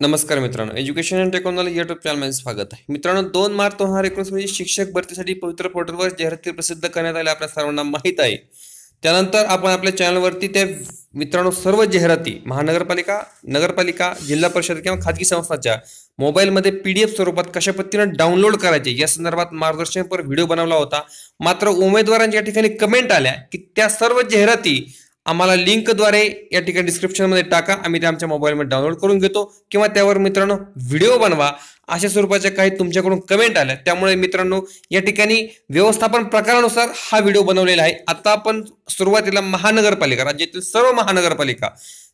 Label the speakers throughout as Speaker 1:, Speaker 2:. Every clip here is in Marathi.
Speaker 1: नमस्कार मित्रांनो एज्युकेशन अँड टेक्नॉलॉजी युट्यूब चॅनलमध्ये स्वागत आहे. मित्रांनो दोन मार्च दोन हजार एकोणीस म्हणजे शिक्षक भरतीसाठी पवित्र पोर्टलवर जाहिराती प्रसिद्ध करण्यात आल्या आपल्या सर्वांना माहीत आहे. त्यानंतर आपण आपल्या चॅनलवरती त्या मित्रांनो सर्व जाहिराती महानगरपालिका नगरपालिका जिल्हा परिषद किंवा खाजगी संस्थांच्या मोबाईलमध्ये पी डी एफ स्वरूपात कशा पद्धतीनं डाउनलोड करायचे या संदर्भात मार्गदर्शनपर व्हिडिओ बनवला होता. मात्र उमेदवारांच्या ठिकाणी कमेंट आल्या की त्या सर्व जाहिराती आम्हाला लिंकद्वारे या ठिकाणी डिस्क्रिप्शनमध्ये टाका. आम्ही ते आमच्या मोबाईलमध्ये डाउनलोड करून घेतो. किंवा त्यावर मित्रांनो व्हिडिओ बनवा. अशा स्वरूपाच्या काही तुमच्याकडून कमेंट आल्या. त्यामुळे मित्रांनो या ठिकाणी व्यवस्थापन प्रकारानुसार हा व्हिडिओ बनवलेला आहे. आता आपण सुरुवातीला महानगरपालिका राज्यातील सर्व महानगरपालिका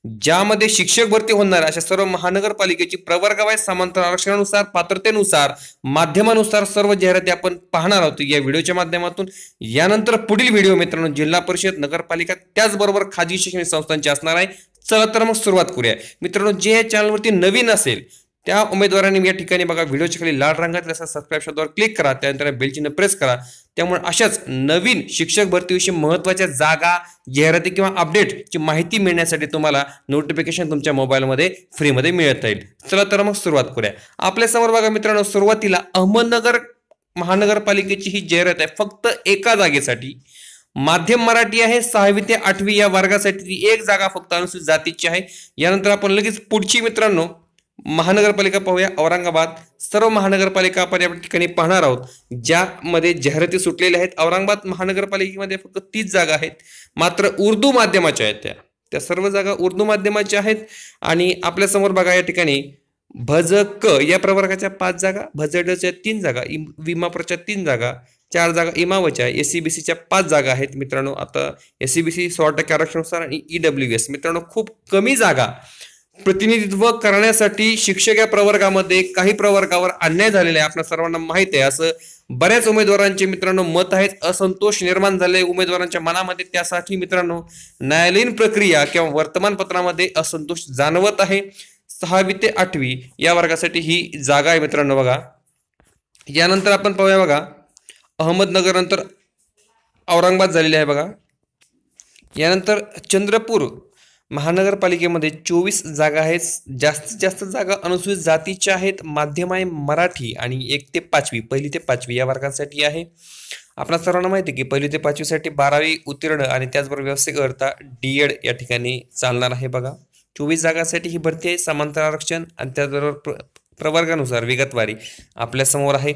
Speaker 1: ज्यामध्ये शिक्षक भरती होणार अशा सर्व महानगरपालिकेची प्रवर्गवाय समांतर आरक्षणानुसार पात्रतेनुसार माध्यमानुसार सर्व जाहिराती आपण पाहणार आहोत या व्हिडिओच्या माध्यमातून. यानंतर पुढील व्हिडिओ मित्रांनो जिल्हा परिषद नगरपालिका त्याचबरोबर खाजगी शैक्षणिक संस्थांची असणार आहे. चला तर मग सुरुवात करूया. मित्रांनो जे या चॅनलवरती नवीन असेल त्या उमेदवारांनी या ठिकाणी बघा व्हिडिओच्या खाली लाल रंगातल्या असा सबस्क्राईब शब्दावर क्लिक करा त्यानंतर बेलचिन्ह प्रेस करा. त्यामुळे अशाच नवीन शिक्षक भरतीविषयी महत्त्वाच्या जागा जाहिराती किंवा अपडेटची माहिती मिळण्यासाठी तुम्हाला नोटिफिकेशन तुमच्या मोबाईलमध्ये फ्रीमध्ये मिळत येईल चला तर मग सुरुवात करूया. आपल्यासमोर बघा मित्रांनो सुरुवातीला अहमदनगर महानगरपालिकेची ही जाहिरात आहे. फक्त एका जागेसाठी. माध्यम मराठी आहे सहावी ते आठवी या वर्गासाठी ती एक जागा फक्त अनुसूचित जातीची आहे. यानंतर आपण लगेच पुढची मित्रांनो महानगरपालिका पाहूया. औरंगाबाद सर्व महानगरपालिका आपण या ठिकाणी पाहणार आहोत. ज्यामध्ये जाहिराती सुटलेल्या आहेत. औरंगाबाद महानगरपालिकेमध्ये फक्त तीस जागा आहेत. मात्र उर्दू माध्यमाच्या आहेत त्या. त्या सर्व जागा उर्दू माध्यमाच्या आहेत. आणि आपल्यासमोर बघा या ठिकाणी भज क या प्रवर्गाच्या पाच जागा भजडच्या तीन जागा इम विमाप्रच्या तीन जागा चार जागा इमावच्या एस सी बी सीच्या पाच जागा आहेत मित्रांनो. आता एस सी बी सी सोळा टक्के आरक्षणानुसार आणि ई डब्ल्यू एस. मित्रांनो खूप कमी जागा प्रतिनिधित्व करण्यासाठी शिक्षक या प्रवर्गामध्ये काही प्रवर्गावर अन्याय झालेला आहे. आपल्या सर्वांना माहीत आहे. असं बऱ्याच उमेदवारांचे मित्रांनो मत आहेत. असंतोष निर्माण झाले उमेदवारांच्या मनामध्ये. त्यासाठी मित्रांनो न्यायालयीन प्रक्रिया किंवा वर्तमानपत्रामध्ये असंतोष जाणवत आहे. सहावी ते आठवी या वर्गासाठी ही जागा आहे मित्रांनो बघा. यानंतर आपण पाहूया बघा. अहमदनगर नंतर औरंगाबाद झालेली आहे बघा. यानंतर चंद्रपूर महानगरपालिकेमध्ये चोवीस जागा आहेत. जास्तीत जास्त जागा अनुसूचित जातीच्या आहेत. माध्यम आहे मराठी आणि एक ते पाचवी पहिली ते पाचवी या वर्गांसाठी आहे. आपल्या सर्वांना माहिती आहे की पहिली ते पाचवीसाठी बारावी उत्तीर्ण आणि त्याचबरोबर व्यावसायिक अर्था डी एड या ठिकाणी चालणार आहे बघा. चोवीस जागांसाठी ही भरती आहे. समांतर आरक्षण आणि त्याचबरोबर प्र प्रवर्गानुसार विगतवारी आपल्यासमोर आहे.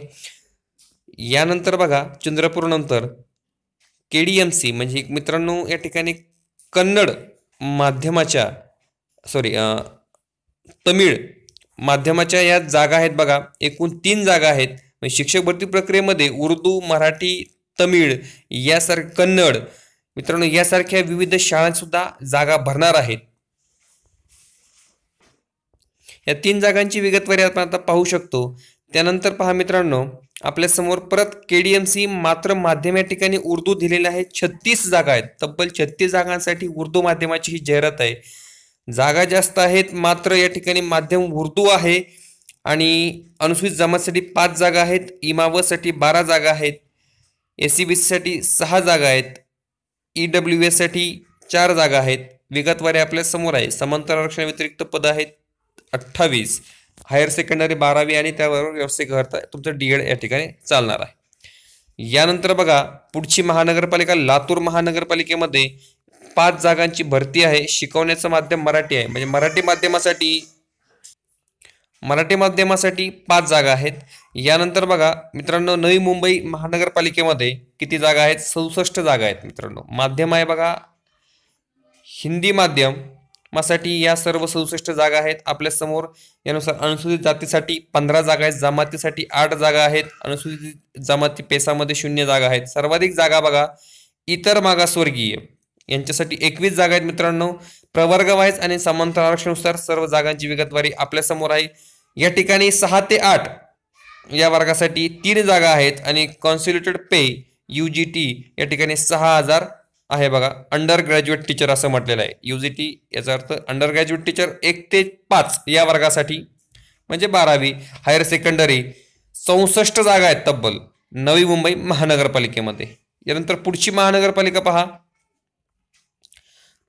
Speaker 1: यानंतर बघा चंद्रपूर नंतर के डी एम सी म्हणजे मित्रांनो या ठिकाणी कन्नड माध्यमाच्या सॉरी तमिळ माध्यमाच्या या जागा आहेत बघा. एकूण तीन जागा आहेत. म्हणजे शिक्षक भरती प्रक्रियेमध्ये उर्दू मराठी तमिळ यासार कन्नड मित्रांनो यासारख्या विविध शाळांसुद्धा जागा भरणार आहेत. या तीन जागांची विगतवारी आपण आता पाहू शकतो. त्यानंतर पहा मित्रांनो आपल्यासमोर परत के डी एम सी मात्र माध्यम या ठिकाणी उर्दू दिलेले आहे. छत्तीस जागा आहेत. तब्बल छत्तीस जागांसाठी उर्दू माध्यमाची ही जाहिरात आहे. जागा जास्त आहेत मात्र या ठिकाणी माध्यम उर्दू आहे. आणि अनुसूचित जमातसाठी पाच जागा आहेत. इमावसाठी बारा जागा आहेत. एस सी बी सीसाठी सहा जागा आहेत. ई डब्ल्यू एससाठी चार जागा आहेत. विगतवारे आपल्यासमोर आहे. समांतर आरक्षण व्यतिरिक्त पद आहेत अठ्ठावीस. हायर सेकंडरी बारावी आणि त्याबरोबर व्यावसायिक अर्थ तुमचं डी एड या ठिकाणी चालणार आहे. यानंतर बघा पुढची महानगरपालिका लातूर महानगरपालिकेमध्ये पाच जागांची भरती आहे. शिकवण्याचं माध्यम मराठी आहे. म्हणजे मराठी माध्यमासाठी मराठी माध्यमासाठी पाच जागा आहेत. यानंतर बघा मित्रांनो नवी मुंबई महानगरपालिकेमध्ये किती जागा आहेत? सदुसष्ट जागा आहेत मित्रांनो. माध्यम आहे बघा हिंदी माध्यम मासाठी या सर्व सदुसष्ट जागा आहेत. आपल्यासमोर यानुसार अनुसूचित जातीसाठी पंधरा जागा आहेत जमातीसाठी आठ जागा आहेत अनुसूचित जमाती पेसामध्ये शून्य जागा आहेत. सर्वाधिक जागा बघा इतर मागासवर्गीय. यांच्यासाठी एकवीस जागा आहेत मित्रांनो. प्रवर्गवाईज आणि समांतर आरक्षणानुसार सर्व जागांची विगतवारी आपल्यासमोर आहे. या ठिकाणी सहा ते आठ या वर्गासाठी तीन जागा आहेत आणि कॉन्स्युलेटेड पे यू जी टी या ठिकाणी सहा हजार आहे बघा अंडर ग्रॅज्युएट टीचर असं म्हटलेलं आहे. यू जी टी याचा अर्थ अंडर ग्रॅज्युएट टीचर एक ते पाच या वर्गासाठी म्हणजे बारावी हायर सेकंडरी चौसष्ट जागा आहेत तब्बल. नवी मुंबई महानगरपालिकेमध्ये. यानंतर पुढची महानगरपालिका पहा.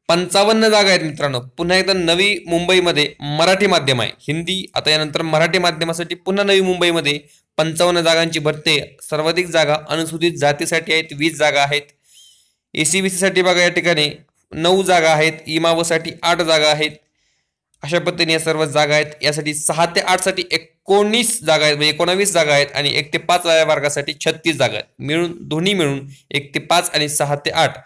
Speaker 1: पंचावन्न जागा आहेत मित्रांनो. पुन्हा एकदा नवी मुंबईमध्ये मराठी माध्यम आहे. हिंदी आता यानंतर मराठी माध्यमासाठी पुन्हा नवी मुंबईमध्ये पंचावन्न जागांची भरते. सर्वाधिक जागा अनुसूचित जातीसाठी आहेत वीस जागा आहेत. ए सी बी साठी बघा या ठिकाणी नऊ जागा आहेत. इमावसाठी आठ जागा आहेत. अशा पद्धतीने या सर्व जागा आहेत. यासाठी सहा ते आठसाठी एकोणीस जागा आहेत. म्हणजे एकोणावीस जागा आहेत आणि एक ते पाच या वर्गासाठी छत्तीस जागा आहेत. मिळून दोन्ही मिळून एक ते पाच आणि सहा ते आठ.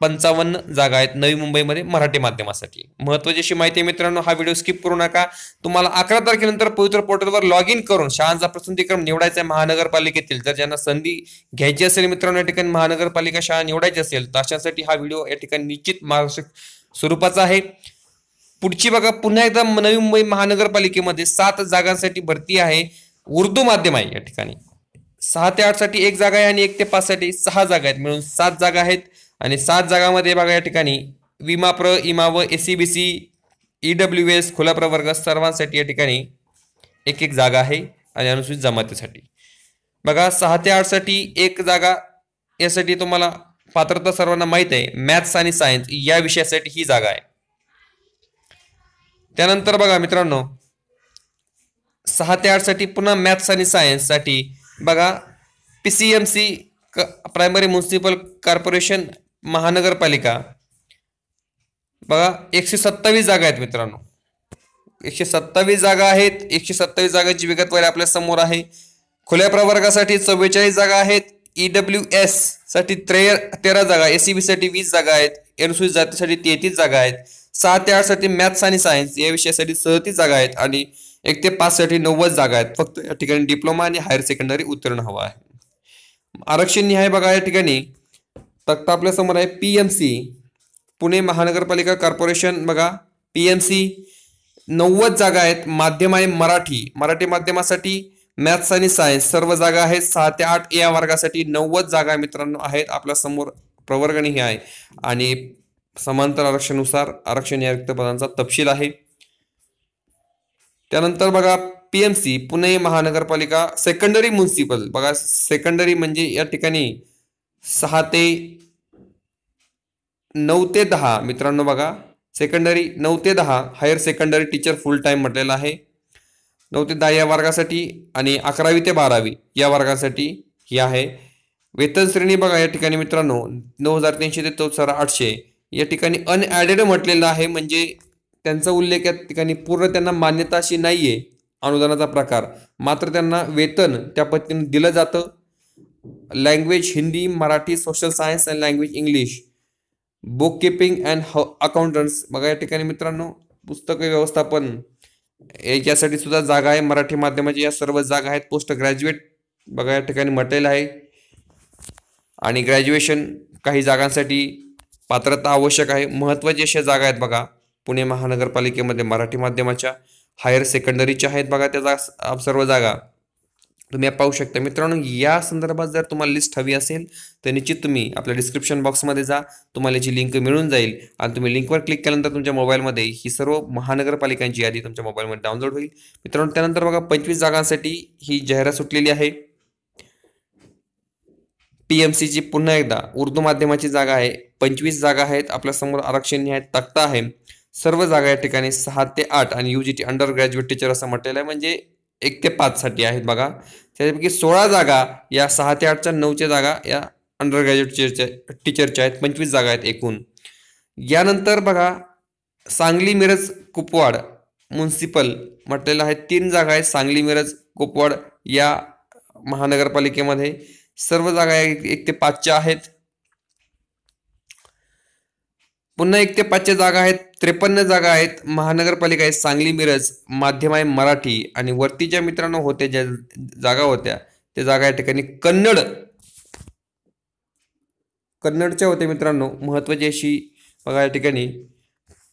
Speaker 1: पंचावन्न जागा आहेत नवी मुंबईमध्ये मराठी माध्यमासाठी. महत्वाची अशी माहिती आहे मित्रांनो हा व्हिडिओ स्किप करू नका. तुम्हाला अकरा तारखेनंतर पवित्र पोर्टलवर लॉग इन करून शाळांचा पसंतीक्रम निवडायचा आहे महानगरपालिकेतील. जर ज्यांना संधी घ्यायची असेल मित्रांनो या ठिकाणी महानगरपालिका शाळा निवडायची असेल तर अशासाठी हा व्हिडिओ या ठिकाणी निश्चित मार्गदर्शक स्वरूपाचा आहे. पुढची बघा पुन्हा एकदा नवी मुंबई महानगरपालिकेमध्ये सात जागांसाठी भरती आहे. उर्दू माध्यम आहे या ठिकाणी. सहा ते आठसाठी एक जागा आहे आणि एक ते पाच साठी सहा जागा आहेत. मिळून सात जागा आहेत. आणि सात जागामध्ये बघा या ठिकाणी विमा प्र इमा व S C B C E W S खुला प्रवर्ग सर्वांसाठी या ठिकाणी एक एक जागा आहे आणि अनुसूचित जमातीसाठी. बघा सहा ते आठसाठी एक जागा यासाठी तुम्हाला पात्रता सर्वांना माहीत आहे. मॅथ्स आणि सायन्स या विषयासाठी ही जागा आहे. त्यानंतर बघा मित्रांनो सहा ते आठसाठी पुन्हा मॅथ्स आणि सायन्ससाठी बघा पी सी एम सी क प्रायमरी म्युन्सिपल कॉर्पोरेशन महानगरपालिका. बघा एकशे सत्तावीस जागा आहेत मित्रांनो. एकशे सत्तावीस जागा आहेत. एकशे सत्तावीस जागांची विगतवारी आपल्यासमोर आहे. खुल्या प्रवर्गासाठी चव्वेचाळीस जागा आहेत. ई डब्ल्यू एससाठी त्रे तेरा जागा एस सी बी साठी वीस जागा आहेत. अनुसूचित जातीसाठी तेहतीस जागा आहेत. सहा ते आठसाठी मॅथ्स आणि सायन्स या विषयासाठी सदतीस जागा आहेत आणि एक ते पाचसाठी नव्वद जागा आहेत. फक्त या ठिकाणी डिप्लोमा आणि हायर सेकंडरी उत्तीर्ण हवा आहे. आरक्षण निहाय बघा या ठिकाणी. तक्ता आपल्यासमोर आहे पी एम सी पुणे महानगरपालिका कॉर्पोरेशन. बघा पी एम सी नव्वद जागा आहेत. माध्यम आहे मराठी. मराठी माध्यमासाठी मॅथ्स आणि सायन्स सर्व जागा आहेत. सहा ते आठ या वर्गासाठी नव्वद जागा मित्रांनो आहेत आपल्यासमोर. प्रवर्गणी ही आहे. आणि समांतर आरक्षणानुसार आरक्षण या रिक्त पदांचा तपशील आहे. त्यानंतर बघा पी एम सी पुणे महानगरपालिका सेकंडरी म्युन्सिपल बघा सेकंडरी म्हणजे या ठिकाणी सहा ते नऊ ते दहा. मित्रांनो बघा सेकंडरी नऊ ते दहा higher secondary teacher full time म्हटलेला आहे. नऊ ते दहा या वर्गासाठी आणि अकरावी ते बारावी या वर्गासाठी ही आहे. वेतन श्रेणी बघा या ठिकाणी मित्रांनो नऊ हजार तीनशे ते चौदा हजार आठशे. या ठिकाणी अनॲडेड म्हटलेलं आहे म्हणजे त्यांचा उल्लेख या ठिकाणी पूर्ण त्यांना मान्यता अशी नाही आहे अनुदानाचा प्रकार. मात्र त्यांना वेतन त्या पद्धतीने दिलं जातं. Language Hindi Marathi social science and language English book keeping and ह अकाउंटंट्स बघा या ठिकाणी मित्रांनो पुस्तक व्यवस्थापन. यासाठी सुद्धा जागा आहे. मराठी माध्यमाची या सर्व जागा आहेत. पोस्ट ग्रॅज्युएट बघा या ठिकाणी म्हटलेलं आहे. आणि ग्रॅज्युएशन काही जागांसाठी पात्रता आवश्यक आहे. महत्त्वाच्या अशा जागा आहेत बघा. पुणे महानगरपालिकेमध्ये मराठी माध्यमाच्या हायर सेकंडरीच्या आहेत बघा त्या जा सर्व जागा. तुम्ही पाहू शकता. मित्रांनो या संदर्भात जर तुम्हाला लिस्ट हवी असेल तर निश्चित तुम्ही आपल्या डिस्क्रिप्शन बॉक्समध्ये जा. तुम्हाला याची लिंक मिळून जाईल. आणि तुम्ही लिंकवर क्लिक केल्यानंतर तुमच्या मोबाईलमध्ये ही सर्व महानगरपालिकांची यादी तुमच्या मोबाईलमध्ये डाउनलोड होईल. मित्रांनो त्यानंतर बघा पंचवीस जागांसाठी ही जाहिरात सुटलेली आहे. टी एम सीची पुन्हा एकदा उर्दू माध्यमाची जागा आहे. पंचवीस जागा आहेत. आपल्यासमोर आरक्षण आहेत तक्ता आहे. सर्व जागा या ठिकाणी सहा ते आठ आणि U G T undergraduate teacher असं म्हटलेलं आहे. म्हणजे एक ते पाचसाठी आहेत बघा. त्यापैकी सोळा जागा या सहा ते आठच्या नऊच्या जागा या अंडर ग्रॅज्युएट टीचरच्या टीचरच्या आहेत. पंचवीस जागा आहेत एकूण. यानंतर बघा सांगली मिरज कुपवाड म्युन्सिपल म्हटलेलं आहे. तीन जागा आहेत सांगली मिरज कुपवाड या महानगरपालिकेमध्ये. सर्व जागा एक ते पाचच्या आहेत. पुन्हा एक ते पाचच्या जागा आहेत त्रेपन्न जागा आहेत. महानगरपालिका आहे सांगली मिरज माध्यम आहे मराठी आणि वरतीच्या मित्रांनो होत्या ज्या जागा होत्या त्या जागा या ठिकाणी कन्नड. कन्नडच्या होत्या मित्रांनो महत्वाची अशी बघा या ठिकाणी.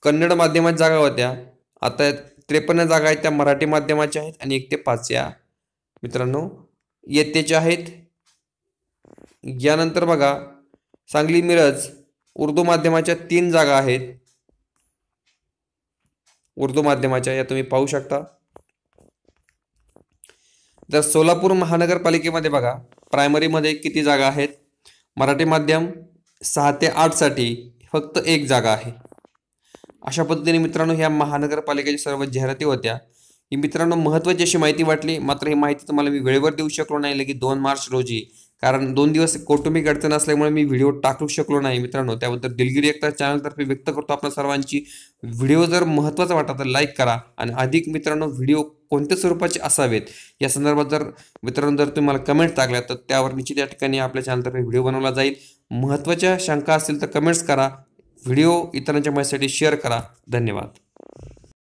Speaker 1: कन्नड माध्यमात जागा होत्या. आता त्रेपन्न जागा आहेत त्या मराठी माध्यमाच्या आहेत आणि एक ते पाच या मित्रांनो येत्याच्या आहेत. यानंतर बघा सांगली मिरज उर्दू माध्यमाच्या तीन जागा आहेत. उर्दू माध्यमाच्या या तुम्ही पाहू शकता. तर सोलापूर महानगरपालिकेमध्ये बघा प्रायमरीमध्ये किती जागा आहेत? मराठी माध्यम सहा ते आठसाठी फक्त एक जागा आहे. अशा पद्धतीने मित्रांनो ह्या महानगरपालिकेच्या सर्व जाहिराती होत्या. ही मित्रांनो महत्त्वाची अशी माहिती वाटली. मात्र ही माहिती तुम्हाला मी वेळेवर देऊ शकलो नाही. लगे दोन मार्च रोजी कारण दोन दिवस कौटुंबिक अडचण असल्यामुळे मी व्हिडिओ टाकू शकलो नाही मित्रांनो. त्याबद्दल दिलगिरी एकता चॅनलतर्फे व्यक्त करतो आपल्या सर्वांची. व्हिडिओ जर महत्त्वाचा वाटला तर लाईक करा आणि अधिक मित्रांनो व्हिडिओ कोणत्या स्वरूपाचे असावेत? या संदर्भात जर मित्रांनो जर तुम्हाला कमेंट टाकल्या तर त्यावर निश्चित या ठिकाणी आपल्या चॅनलतर्फे व्हिडिओ बनवला जाईल. महत्त्वाच्या शंका असतील तर कमेंट्स करा. व्हिडिओ इतरांच्या माहितीसाठी शेअर करा. धन्यवाद.